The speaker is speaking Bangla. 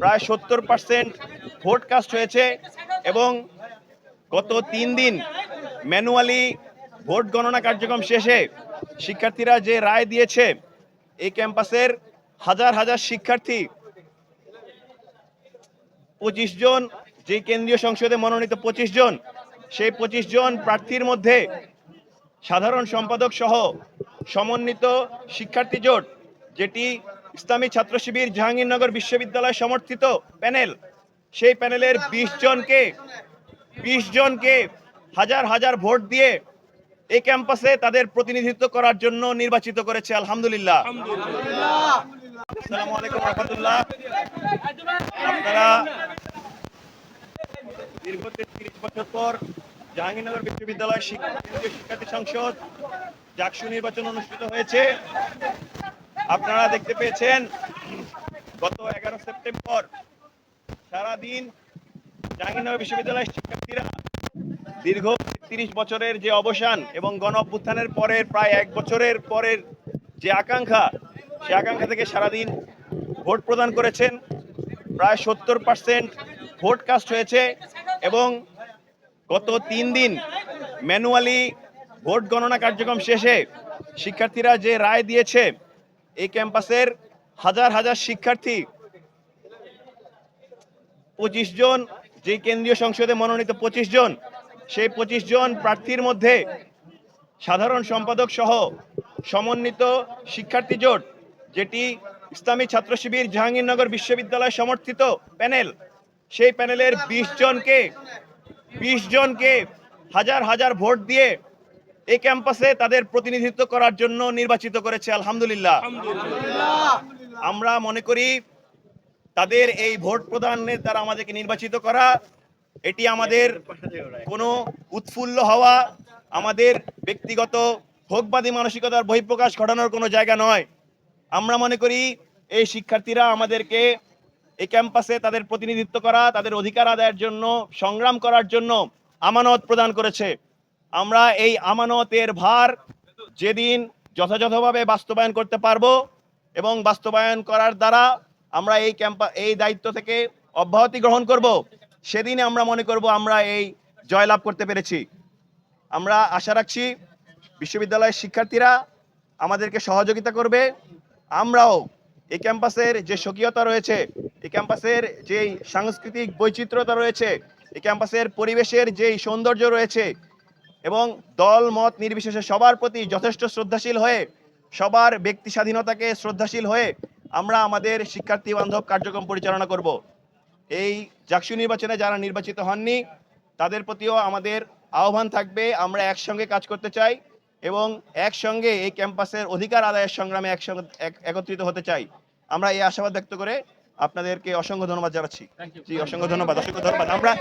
প্রায় সত্তর পার্সেন্ট ভোট কাস্ট হয়েছে এবং গত তিন দিন ম্যানুয়ালি ভোট গণনা কার্যক্রম শেষে শিক্ষার্থীরা যে রায় দিয়েছে এই ক্যাম্পাসের হাজার হাজার শিক্ষার্থী, পঁচিশ জন, যে কেন্দ্রীয় সংসদে মনোনীত পঁচিশ জন, সেই পঁচিশ জন প্রার্থীর মধ্যে সাধারণ সম্পাদক সহ সমন্বিত শিক্ষার্থী জোট, যেটি ইসলামী ছাত্র শিবির জাহাঙ্গীরনগর বিশ্ববিদ্যালয় সমর্থিত প্যানেল। সেই প্যানেলের বিশ জনকে বিশ জনকে হাজার হাজার ভোট দিয়ে এই ক্যাম্পাসে তাদের প্রতিনিধিত্ব করার জন্য নির্বাচিত করেছে আলহামদুলিল্লাহ। জাহাঙ্গীরনগর বিশ্ববিদ্যালয় শিক- শিক্ষার্থী সংসদ, জাকসু নির্বাচন অনুষ্ঠিত হয়েছে। আপনারা দেখতে পেয়েছেন, গত এগারো সেপ্টেম্বর সারাদিন জাহাঙ্গীরনগর বিশ্ববিদ্যালয়ের শিক্ষার্থীরা দীর্ঘ তিরিশ বছরের যে অবসান এবং গণ অভ্যুত্থানের পরের প্রায় এক বছরের পরের যে আকাঙ্ক্ষা, সে আকাঙ্ক্ষা থেকে সারাদিন ভোট প্রদান করেছেন। প্রায় সত্তর পার্সেন্ট ভোট কাস্ট হয়েছে এবং গত তিন দিন ম্যানুয়ালি ভোট গণনা কার্যক্রম শেষে শিক্ষার্থীরা যে রায় দিয়েছে এই ক্যাম্পাসের হাজার হাজার শিক্ষার্থী পঁচিশ জন যে কেন্দ্রীয় সংসদে মনোনীত পঁচিশ জন, সেই পঁচিশ জন প্রার্থীর মধ্যে সাধারণ সম্পাদক সহ সমন্বিত শিক্ষার্থী জোট, যেটি ইসলামী ছাত্র শিবির জাহাঙ্গীরনগর বিশ্ববিদ্যালয় সমর্থিত প্যানেল, সেই প্যানেলের বিশ জনকে বিশ জনকে হাজার হাজার ভোট দিয়ে এই ক্যাম্পাসে তাদের প্রতিনিধিত্ব করার জন্য নির্বাচিত করেছে আলহামদুলিল্লাহ। আমরা মনে করি তাদের এই ভোট প্রদানের দ্বারা আমাদেরকে নির্বাচিত করা এটি আমাদের কোনো উৎফুল্ল হওয়া আমাদের ব্যক্তিগত ভোগবাদী মানসিকতার বহিঃপ্রকাশ ঘটানোর কোনো জায়গা নয়। আমরা মনে করি এই শিক্ষার্থীরা আমাদেরকে এই ক্যাম্পাসে তাদের প্রতিনিধিত্ব করা তাদের অধিকার আদায়ের জন্য সংগ্রাম করার জন্য আমানত প্রদান করেছে। আমরা এই আমানতের ভার যেদিন যথাযথভাবে বাস্তবায়ন করতে পারব এবং বাস্তবায়ন করার দ্বারা আমরা এই ক্যাম্পা, এই দায়িত্ব থেকে অব্যাহতি গ্রহণ করব, সেদিনে আমরা মনে করব আমরা এই জয়লাভ করতে পেরেছি। আমরা আশা রাখছি বিশ্ববিদ্যালয়ের শিক্ষার্থীরা আমাদেরকে সহযোগিতা করবে। আমরাও এই ক্যাম্পাসের যে স্বকীয়তা রয়েছে, এই ক্যাম্পাসের যেই সাংস্কৃতিক বৈচিত্র্যতা রয়েছে, এই ক্যাম্পাসের পরিবেশের যেই সৌন্দর্য রয়েছে এবং দল মত নির্বিশেষে সবার প্রতি যথেষ্ট শ্রদ্ধাশীল হয়ে সবার ব্যক্তি স্বাধীনতাকে শ্রদ্ধাশীল হয়ে আমরা আমাদের শিক্ষার্থী বান্ধব কার্যক্রম পরিচালনা করব। এই জাকসু নির্বাচনে যারা নির্বাচিত হননি তাদের প্রতিও আমাদের আহ্বান থাকবে আমরা একসঙ্গে কাজ করতে চাই এবং একসঙ্গে এই ক্যাম্পাসের অধিকার আদায়ের সংগ্রামে একসঙ্গে এক- একত্রিত হতে চাই। আমরা এই আশাবাদ ব্যক্ত করে আপনাদেরকে অসংখ্য ধন্যবাদ জানাচ্ছি। জি অসংখ্য ধন্যবাদ অসংখ্য ধন্যবাদ। আমরা